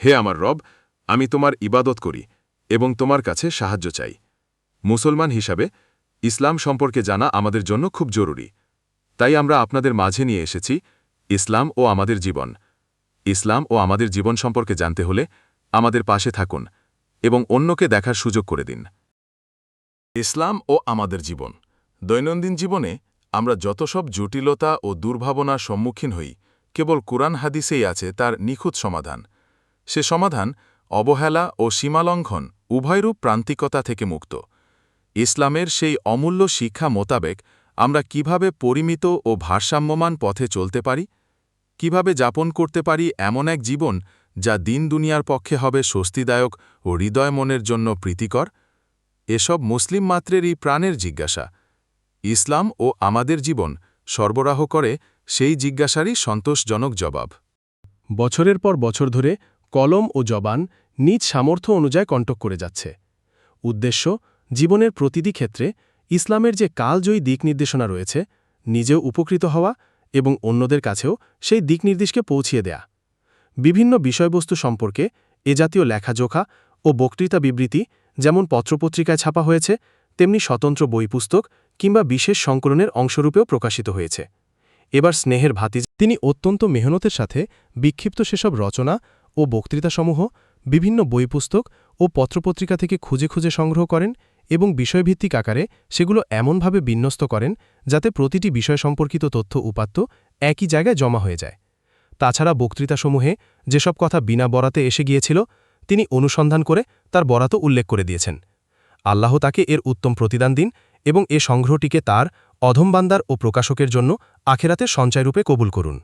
হে আমার রব, আমি তোমার ইবাদত করি এবং তোমার কাছে সাহায্য চাই। মুসলমান হিসাবে, ইসলাম সম্পর্কে জানা আমাদের জন্য খুব জরুরি। তাই আমরা আপনাদের মাঝে নিয়ে এসেছি ইসলাম ও আমাদের জীবন। ইসলাম ও আমাদের জীবন সম্পর্কে জানতে হলে আমাদের পাশে থাকুন এবং অন্যকে দেখার সুযোগ করে দিন। ইসলাম ও আমাদের জীবন। দৈনন্দিন জীবনে আমরা যত সব জটিলতা ও দুর্ভাবনার সম্মুখীন হই, কেবল কুরআন হাদিসেই আছে তার নিখুঁত সমাধান। সে সমাধান অবহেলা ও সীমালঙ্ঘন উভয়রূপ প্রান্তিকতা থেকে মুক্ত। ইসলামের সেই অমূল্য শিক্ষা মোতাবেক আমরা কীভাবে পরিমিত ও ভারসাম্যমান পথে চলতে পারি? কীভাবে যাপন করতে পারি এমন এক জীবন যা দিন দুনিয়ার পক্ষে হবে স্বস্তিদায়ক ও হৃদয় মনের জন্য প্রীতিকর? এসব মুসলিম মাত্রেরই প্রাণের জিজ্ঞাসা। ইসলাম ও আমাদের জীবন সরবরাহ করে সেই জিজ্ঞাসারই সন্তোষজনক জবাব। বছরের পর বছর ধরে কলম ও জবান নিজ সামর্থ্য অনুযায়ী কণ্টক করে যাচ্ছে। উদ্দেশ্য, জীবনের প্রতিটি ক্ষেত্রে ইসলামের যে কালজয়ী দিক নির্দেশনা রয়েছে, নিজেও উপকৃত হওয়া এবং অন্যদের কাছেও সেই দিক নির্দেশকে পৌঁছিয়ে দেয়া। বিভিন্ন বিষয়বস্তু সম্পর্কে এ জাতীয় লেখাজোখা ও বক্তৃতা বিবৃতি যেমন পত্রপত্রিকায় ছাপা হয়েছে, তেমনি স্বতন্ত্র বই পুস্তক কিংবা বিশেষ সংকলনের অংশরূপেও প্রকাশিত হয়েছে। এবার স্নেহের ভাতিজ, তিনি অত্যন্ত মেহনতের সাথে বিক্ষিপ্ত সেসব রচনা ও বক্তৃতাসমূহ, বিভিন্ন বই পুস্তক ও পত্রপত্রিকা থেকে খুঁজে খুঁজে সংগ্রহ করেন এবং বিষয়ভিত্তিক আকারে সেগুলো এমনভাবে বিন্যস্ত করেন যাতে প্রতিটি বিষয় সম্পর্কিত তথ্য উপাত্ত একই জায়গায় জমা হয়ে যায়। তাছাড়া বক্তৃতাসমূহে যেসব কথা বিনা বরাতে এসে গিয়েছিল, তিনি অনুসন্ধান করে তার বরাতও উল্লেখ করে দিয়েছেন। আল্লাহ তাকে এর উত্তম প্রতিদান দিন এবং এ সংগ্রহটিকে তার অধমবান্দার ও প্রকাশকের জন্য আখেরাতে সঞ্চয়রূপে কবুল করুন।